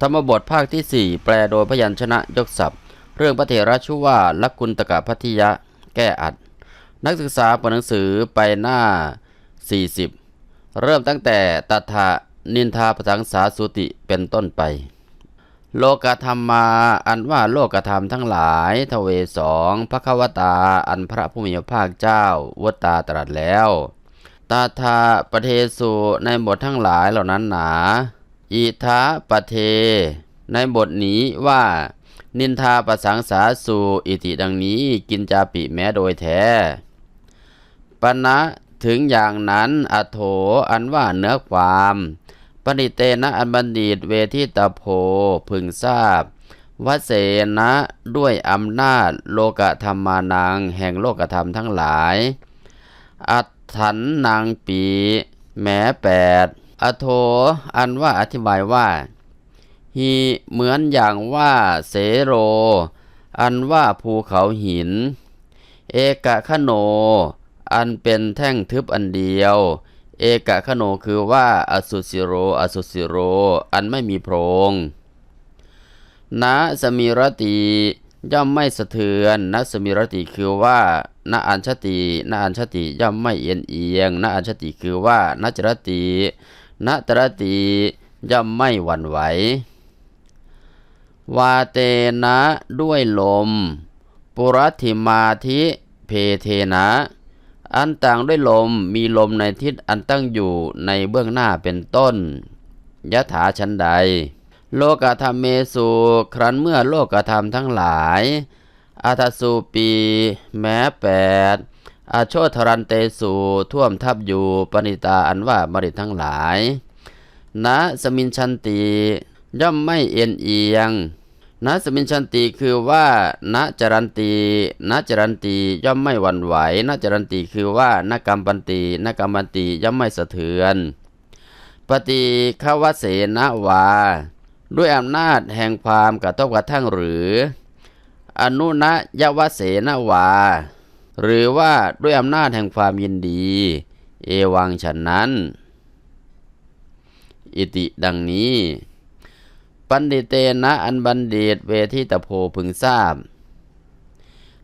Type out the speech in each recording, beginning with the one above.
ธรรมบทภาคที่ 4 แปลโดยพยัญชนะยกศัพท์ เรื่องพระเถระชื่อว่าลักกุลตกะพัทิยะ แก้อัด นักศึกษาเปิดหนังสือไปหน้า 40 เริ่มตั้งแต่ตถานินทาภาษาสาสุติเป็นต้นไป โลกธรรมมาอันว่าโลกธรรมทั้งหลายทเวสองพระควตาอันพระผู้มีพระภาคเจ้าวตาตรัสแล้ว ตาทาประเทสุในบททั้งหลายเหล่านั้นหนา อิทาปเท ในบทนี้ว่า นินทาประสังสาสูอิติดังนี้กินจาปิแม้โดยแท้ปณะถึงอย่างนั้นอโถอันว่าเนื้อความปณิเตนะอันบัณฑิตเวทิตาโพพึงทราบวเสนะด้วยอำนาจโลกธรรมานัง แห่งโลกธรรมทั้งหลาย อัฏฐันนางปี แม้แปด อโทอันว่าอธิบายว่าฮีเหมือนอย่างว่าเสโร อันว่าภูเขาหิน เอกะขโน อันเป็นแท่งทึบอันเดียว เอกะขโนคือว่าอสุสิโร อสุสิโร อันไม่มีโพรงนะสมิรติย่อมไม่สะเทือนนะสมิรติคือว่าณอัญชติณอัญชติย่อมไม่เอียนเอียงณอัญชติคือว่าณจรติ ณตรติย่อมไม่หวั่นไหว วาเตนะด้วยลม ปุรัติมาธิเพเทนะ อันต่างด้วยลมมีลมในทิศอันตั้งอยู่ในเบื้องหน้าเป็นต้นยถาชันใด โลกธรรมเมสุครั้นเมื่อโลกธรรมทั้งหลายอาทสูปี แม้แปด อาโชทรันเตสูท่วมทับอยู่ปณิตาอันว่ามริตทั้งหลายณสมินชันติย่อมไม่เอียนเอียงณสมินชันติคือว่าณจรันตีณจรันตีย่อมไม่หวั่นไหวณจรันตีคือว่าณกรรมปันติณกรรมปันติย่อมไม่สะเทือน ปฏิขวเสนวา ด้วยอำนาจแห่งความกระทบกระทั่งหรือ อนุนยวเสนวา หรือว่าด้วยอำนาจแห่งความยินดี เอวังฉันนั้น อิติดังนี้ ปันดิเตนะอันบัณฑิตเวทิตโพพึงทราบ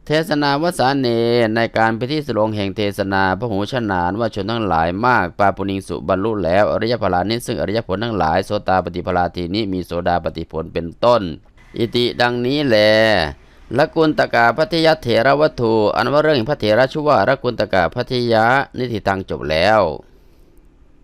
เทศนาวสาเนในการไปที่สลงแห่งเทศนาพระหูชนานว่าชนทั้งหลายมาก ปาปุนิงสุบรรลุแล้ว อริยพลานิซึ่งอริยผลทั้งหลายโสตาปฏิพลาทีนี้มีโสดาปฏิผลเป็นต้น อิติดังนี้แล ละกุลตกาพัทยเถระวัตถุ อันว่าเรื่องพระเถระชื่อว่าละกุลตกาพัทยะนิติตังจบแล้ว